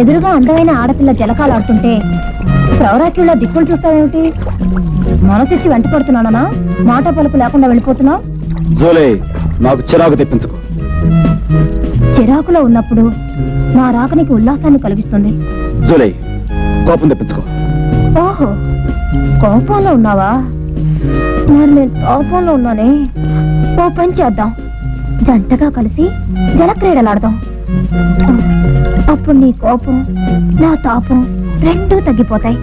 ఎదురుగా అందమైన ఆడపిల్ల జలకాలాడుతుంటే ప్రవరాత్రిలో దిక్కులు చూస్తావేమిటి? మనసిచ్చి వెంట పడుతున్నానా మాట పలుకు లేకుండా వెళ్ళిపోతున్నావు? జోలే నాకు చిరాకు తెప్పించుకో. చిరాకులో ఉన్నప్పుడు నా రాక నీకు ఉల్లాసాన్ని కలిగిస్తుంది. జోలే కోపం తెప్పించుకో. ఓహో కోపంలో ఉన్నావా? మరి నేను కోపంలో ఉన్నానే? ఓ పని చేద్దాం. జంటగా కలిసి జలక్రీడలాడదాం. అప్పుడు నీ కోపం నా తాపం రెండూ తగ్గిపోతాయి.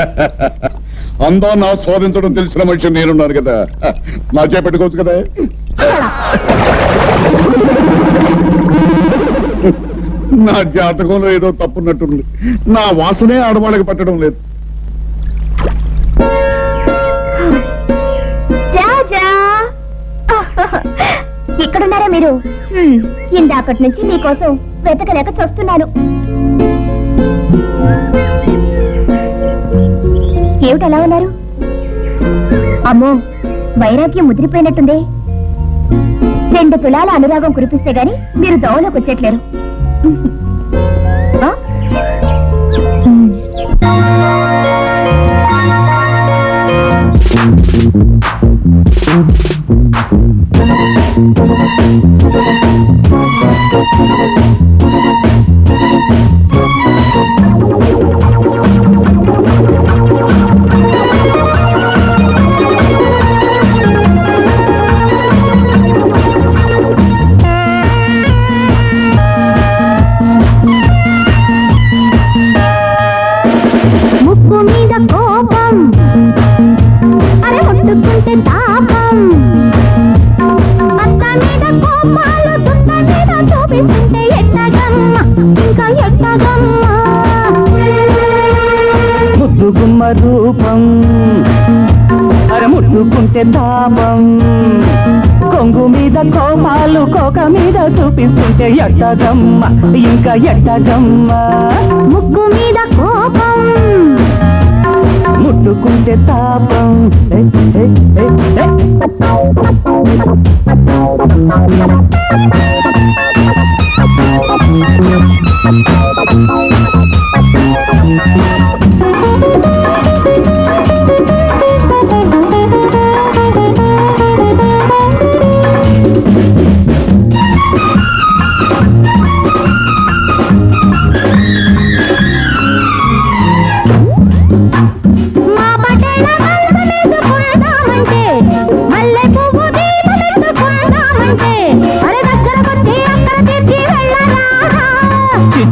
అందా నా స్వాదించడం తెలిసిన మనిషి నేనున్నాను కదా. నా చేపెట్టుకోవచ్చు కదా? నా జాతకంలో ఏదో తప్పున్నట్టుంది. నా వాసనే ఆడవాళ్ళకి పట్టడం లేదు. రాజా! ఇక్కడున్నారా మీరు? ఇందాకటి నుంచి మీకోసం వెతకలేక చూస్తున్నాను. ఏమిటి అలా ఉన్నారు? అమ్మో వైరాగ్యం ముదిరిపోయినట్టుంది. రెండు తులాల అనురాగం కురిపిస్తే గాని మీరు దోవలోకి వచ్చేట్లేరు ఆ? ముక్కు మీద కోపం. అరే ముట్టుకుంటే తాపం. అత్త మీద కోపాలు దుత్త మీద చూపిస్తుంటే ఎట్టగమ్మ ఇంకా ఎట్టగమ్మ. ముద్దుగుమ్మ రూపం. అర ముట్టుకుంటే తాపం. కొంగు మీద కోపాలు కోక మీద చూపిస్తుంటే ఎట్టగమ్మ ఇంకా ఎట్టగమ్మ ముక్కు మీద కోపం. ముట్టుకుంటే తాపం. ఏ, ఏ,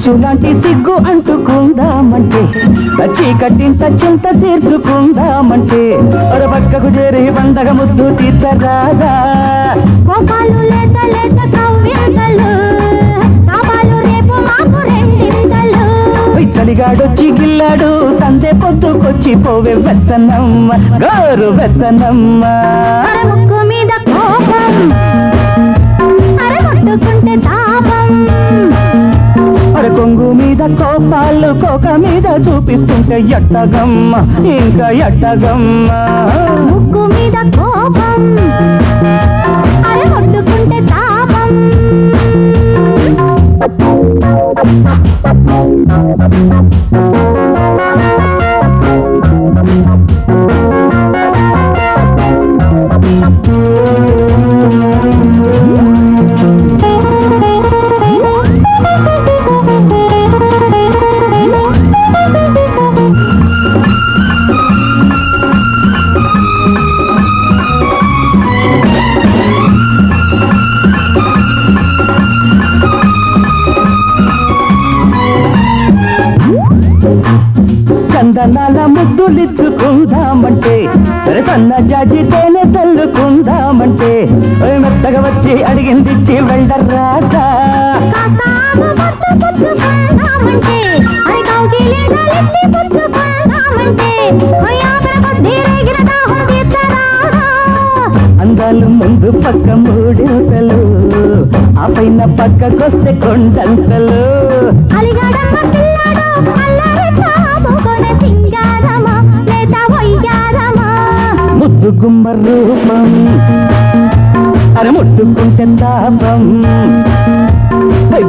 చిచ్చు లాంటి సిగ్గు అంటుకుందామంటే. చీకటింత చింత తీర్చుకుందామంటే. పక్కకు చేరి పండగ ముద్దు తీర్చరాదా. కోపాలు లేత లేత చలిగాడొచ్చి గిల్లాడు సందే పొద్దుకొచ్చి పోవే వెచ్చనమ్మ గారు వెచ్చనమ్మ మీద కోపం. అర ముట్టుకుంటే తాపం. కొంగు మీద కోపాలు కోక మీద చూపిస్తుంటే ఎట్టగమ్మ ఇంకా ఎట్టగమ్మ. ముక్కు మీద కోపం అరగొట్టుకుంటే తాపం అరే కౌగిలింతలిచ్చి పుచ్చుకుందామంటే ఒయ్యాకర కొద్దీ రేగిన దాహం తీర్చరాదా అందాలు ముందు పక్క మూడింతలు ఆ పైన పక్కకొస్తే కొండంతలు. అలిగడమ్మ ముద్దు గుమ్మ రూపం అరే ముట్టుకుంటే తాపం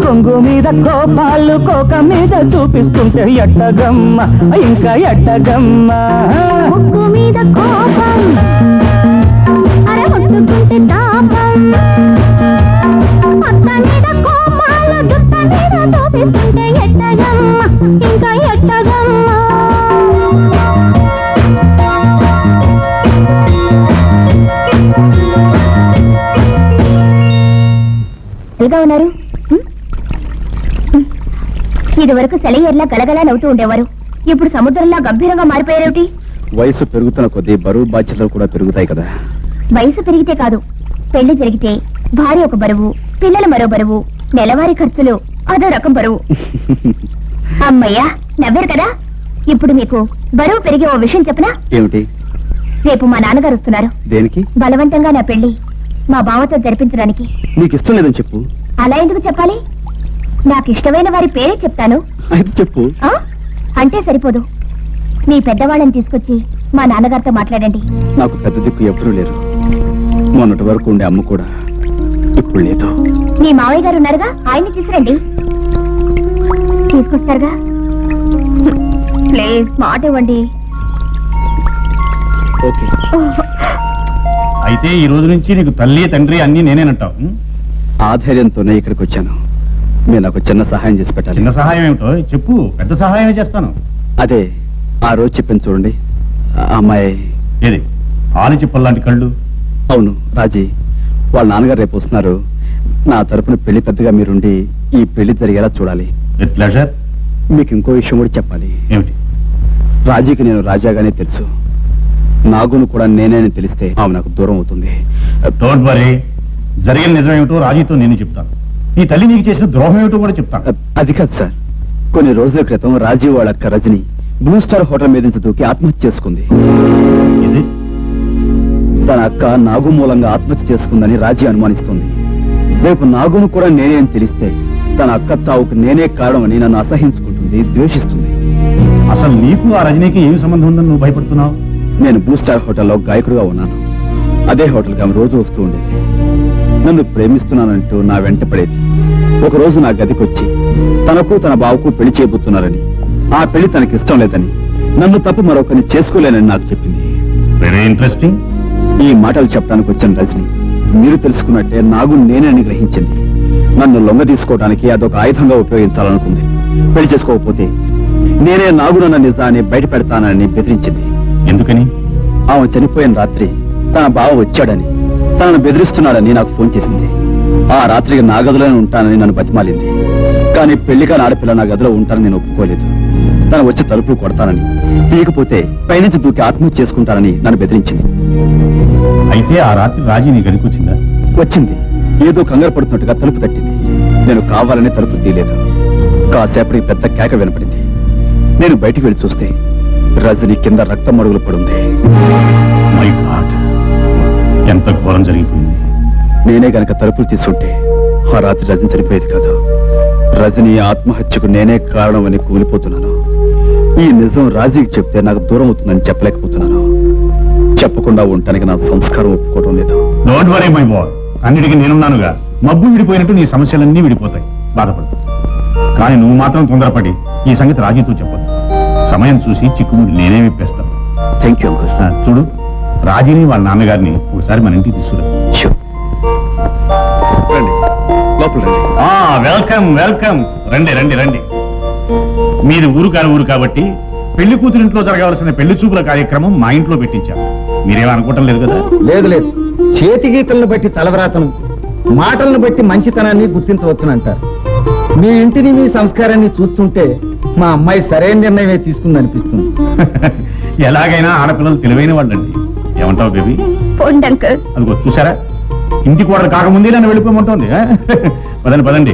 కొంగు మీద కోపాలు కోక మీద చూపిస్తుంటే ఎట్టగమ్మ ఇంకా ఎట్టగమ్మ. ముక్కు మీద కోపం. అరే ముట్టుకుంటే ఇదివరకు సెలయర్లా గలగలా నవ్వుతూ ఉండేవారు. ఇప్పుడు సముద్రంలా గంభీరంగా మారిపోయారేమిటి? వయసు పెరుగుతున్న కొద్దీ బరువు బాధ్యతలు కూడా పెరుగుతాయి కదా. వయసు పెరిగితే కాదు పెళ్ళి జరిగితే భార్య ఒక బరువు పిల్లలు మరో బరువు నెలవారీ ఖర్చులు అదో రకం బరువు. అమ్మయ్యా నవ్వారు కదా? ఇప్పుడు మీకు బరువు పెరిగే ఓ విషయం చెప్పనా? ఏమిటి? రేపు మా నాన్నగారు వస్తున్నారు. దేనికి? బలవంతంగా నా పెళ్ళి మా బావతో జరిపించడానికి. నీకు ఇష్టం లేదని చెప్పు. అలా ఎందుకు చెప్పాలి? నాకు ఇష్టమైన వారి పేరే చెప్తాను. అయితే చెప్పు. ఆ? అంటే సరిపోదు. మీ పెద్దవాళ్ళని తీసుకొచ్చి మా నాన్నగారితో మాట్లాడండి. నాకు పెద్ద దిక్కు ఎప్పుడూ లేరు. మొన్నటి వరకు ఉండే అమ్మ కూడా ఇప్పుడు లేదు. మీ మావయ్య గారు ఉన్నారుగా ఆయన్ని తీసురండి తీసుకొస్తారుగా? ప్లీజ్ మాట ఇవ్వండి. ఓకే. అయితే ఈ రోజు నుంచి నీకు తల్లి తండ్రి అన్ని నేనేనంటావు. ఉం? ఆ ధైర్యంతోనే ఇక్కడికి వచ్చాను మీరు నాకు చిన్న సహాయం చేసి పెట్టాలి. చిన్న సహాయం ఏమిటో? చెప్పు. పెద్ద సహాయమే చేస్తాను. అదే ఆ రోజు చెప్పాను చూడండి. ఆ అమ్మాయి ఏది? ఆలి లాంటి కళ్ళు? అవును రాజీ. వాళ్ళ నాన్నగారు రేపు వస్తున్నారు. నా తరపున పెళ్ళి పెద్దగా మీరుండి ఈ పెళ్ళి జరిగేలా చూడాలి. విత్ ప్లెజర్ మీకు ఇంకో విషయం కూడా చెప్పాలి. ఏమిటి? రాజీకి నేను రాజాగానే తెలుసు. నాగును కూడా నేనే అని తెలిస్తే ఆమె నాకు దూరం అవుతుంది. డోంట్ వరీ జరిగిన నిజం ఏమిటో రాజీతో నేను చెప్తాను. నీ తల్లి నీకు చేసిన ద్రోహం ఏమిటో కూడా చెప్తాను అది కాదు సార్. కొన్ని రోజుల క్రితం రాజీ వాళ్ళ అక్క రజని బ్లూ స్టార్ హోటల్ మీద నుంచి దూకి ఆత్మహత్య చేసుకుంది. ఇది తన అక్క నాగు మూలంగా ఆత్మహత్య చేసుకుందని రాజీ అనుమానిస్తుంది. రేపు నాగును కూడా నేనే అని తెలిస్తే తన అక్క చావుకు నేనే కారణమని నన్ను అసహించుకుంటుంది ద్వేషిస్తుంది. అసలు నీకు ఆ రజనీకి ఏమి సంబంధం ఉందని నువ్వు భయపడుతున్నావు? నేను బ్లూ స్టార్ హోటల్లో గాయకుడుగా ఉన్నాను. అదే హోటల్కి ఆమె రోజు వస్తూ ఉండేది. నన్ను ప్రేమిస్తున్నానంటూ నా వెంట పడేది. ఒక రోజు నా గదికొచ్చి తనకు తన బావకు పెళ్ళి చేయబోతున్నారని ఆ పెళ్ళి తనకి ఇష్టం లేదని నన్ను తప్ప మరొకరిని చేసుకోలేనని నాకు చెప్పింది. వెరీ ఇంట్రెస్టింగ్ ఈ మాటలు చెప్పడానికి వచ్చిన రజని. మీరు తెలుసుకున్నట్టే నాగు నేనని గ్రహించింది. నన్ను లొంగ తీసుకోవడానికి అదొక ఆయుధంగా ఉపయోగించాలనుకుంది. పెళ్ళి చేసుకోకపోతే నేనే నాగునన్న నిజాన్ని బయట పెడతానని బెదిరించింది. ఎందుకని? ఆమె చనిపోయిన రాత్రి తన బావ వచ్చాడని తనను బెదిరిస్తున్నాడని నాకు ఫోన్ చేసింది. ఆ రాత్రికి నా గదిలోనే ఉంటానని నన్ను బతిమాలింది. కానీ పెళ్ళికాని ఆడపిల్ల నా గదిలో ఉంటానని నేను ఒప్పుకోలేదు. తను వచ్చి తలుపులు కొడతానని తీయకపోతే పైనుంచి దూకి ఆత్మహత్య చేసుకుంటానని నన్ను బెదిరించింది. అయితే ఆ రాత్రి రాజీ నీ గదికి వచ్చిందా? వచ్చింది. ఏదో కంగారు పడుతున్నట్టుగా తలుపు తట్టింది. నేను కావాలని తలుపు తీయలేదు. కాసేపటికి పెద్ద కేక వినపడింది. నేను బయటికి వెళ్ళి చూస్తే రజని కింద రక్త మడుగులు పడుంది. మై గాడ్ ఎంత ఘోరం జరిగిపోయింది? నేనే గనక తలుపులు తీసుంటే ఆ రాత్రి రజని చనిపోయేది కాదు. రజని ఆత్మహత్యకు నేనే కారణమని కూలిపోతున్నాను. ఈ నిజం రాజీకి చెప్తే నాకు దూరం అవుతుందని చెప్పలేకపోతున్నాను. చెప్పకుండా ఉండటానికి నా సంస్కారం ఒప్పుకోవడం లేదు. డోంట్ వరీ మై బాయ్ అన్నిటికీ నేనున్నానుగా. మబ్బు విడిపోయినట్టు నీ సమస్యలన్నీ విడిపోతాయి. బాధపడు. కానీ నువ్వు మాత్రం తొందరపడి ఈ సంగతి రాజీతో చెప్పదు సమయం చూసి చిక్కుముడి నేనే విప్పేస్తాను. థ్యాంక్ యూ చూడు. రాజీని వాళ్ళ నాన్నగారిని ఒకసారి మన ఇంటికి తీసుకురా. రండి. లోపల రండి. Welcome welcome. రండి రండి రండి. మీది ఊరు కాని ఊరు కాబట్టి పెళ్ళి కూతురింట్లో జరగవలసిన పెళ్ళి చూపుల కార్యక్రమం మా ఇంట్లో పెట్టించాం. మీరేమీ అనుకోవటం లేదు కదా? లేదు లేదు. చేతి గీతలను బట్టి తలవ్రాతను మాటలను బట్టి మంచితనాన్ని గుర్తించవచ్చునంటారు మీ ఇంటిని మీ సంస్కారాన్ని చూస్తుంటే మా అమ్మాయి సరైన నిర్ణయమే తీసుకుందనిపిస్తుంది. ఎలాగైనా ఆడపిల్లలు తెలివైన వాళ్ళండి. ఏమంటావు బేబీ? పోండి అంకుల్. అదిగో చూసారా ఇంటి కూరలు కాకముందే నన్ను వెళ్ళిపోమంటోంది. ఆ? పదండి పదండి.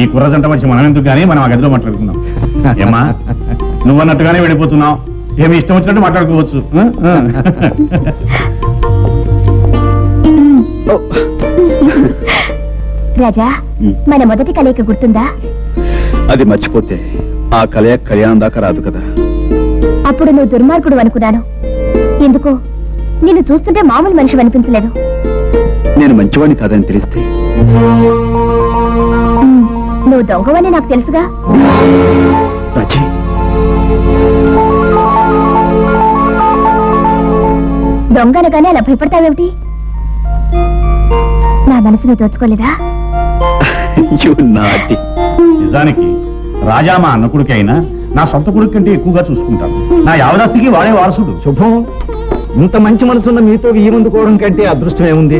ఈ కుర్ర జంట వచ్చి మనం ఎందుకు కానీ మనం ఆ గదిలో మాట్లాడుకుందాం. ఏమ్మా నువ్వు అన్నట్టుగానే వెళ్ళిపోతున్నావు. ఏమి ఇష్టం వచ్చినట్టు మాట్లాడుకోవచ్చు. రాజా. మన మొదటి కలయిక గుర్తుందా? అది మర్చిపోతే ఆ కలయ కళ్యాణం దాకా రాదు కదా. అప్పుడు నువ్వు దుర్మార్గుడు అనుకున్నాను. ఎందుకో? నిన్ను చూస్తుంటే మామూలు మనిషి అనిపించలేదు. నేను మంచివాడిని కాదని తెలిస్తే? నువ్వు దొంగవని నాకు తెలుసుగా. రాజీ. దొంగనగానే అలా భయపడతావేమిటి? నా మనసును దోచుకోలేదా? యు నాటి నిజానికి రాజా మా అన్న కొడుకు అయినా నా సొంత కొడుకు కంటే ఎక్కువగా చూసుకుంటాను. నా యావదాస్తికి వాడే వారసుడు. శుభం. ఇంత మంచి మనసున్న మీతో ఈ కంటే అదృష్టం ఏముంది?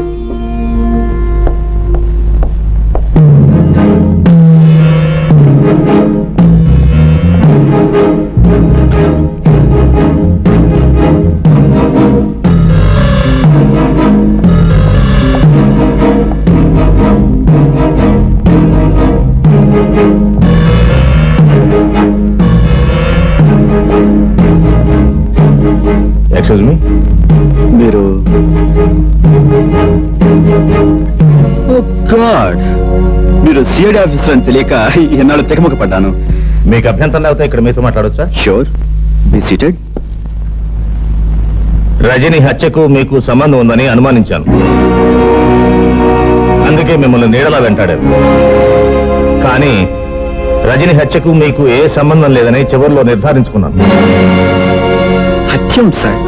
ఎక్స్క్యూజ్ మీ మీరు గాడ్! మీరు సిఐడి ఆఫీసర్ అని తెలియక ఎన్నాళ్ళు తెగమక పడ్డాను మీకు అభ్యంతరం లేకపోతే ఇక్కడ మీతో మాట్లాడొచ్చా? షూర్. Be seated. రజని హత్యకు మీకు సంబంధం ఉందని అనుమానించాను. అందుకే మిమ్మల్ని నీడలా వెంటాడాను. కానీ రజని హత్యకు మీకు ఏ సంబంధం లేదని చివరిలో నిర్ధారించుకున్నాను. హత్య సార్.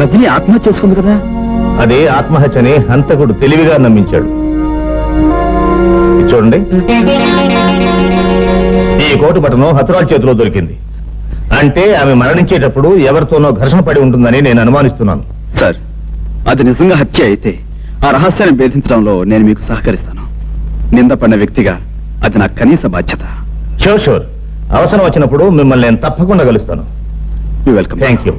రజని ఆత్మహత్య చేసుకుంది కదా? అదే ఆత్మహత్యని హంతకుడు తెలివిగా నమ్మించాడు. చూడండి ఈ కోటు బటను హతురాల చేతిలో దొరికింది. అంటే ఆమె మరణించేటప్పుడు ఎవరితోనో ఘర్షణ పడి ఉంటుందని నేను అనుమానిస్తున్నాను. సార్ అది నిజంగా హత్య అయితే ఆ రహస్యాన్ని భేదించడంలో నేను మీకు సహకరిస్తాను. నిందపడిన వ్యక్తిగా అది నా కనీస బాధ్యత. షూర్ షూర్ అవసరం వచ్చినప్పుడు మిమ్మల్ని నేను తప్పకుండా కలుస్తాను. Welcome thank you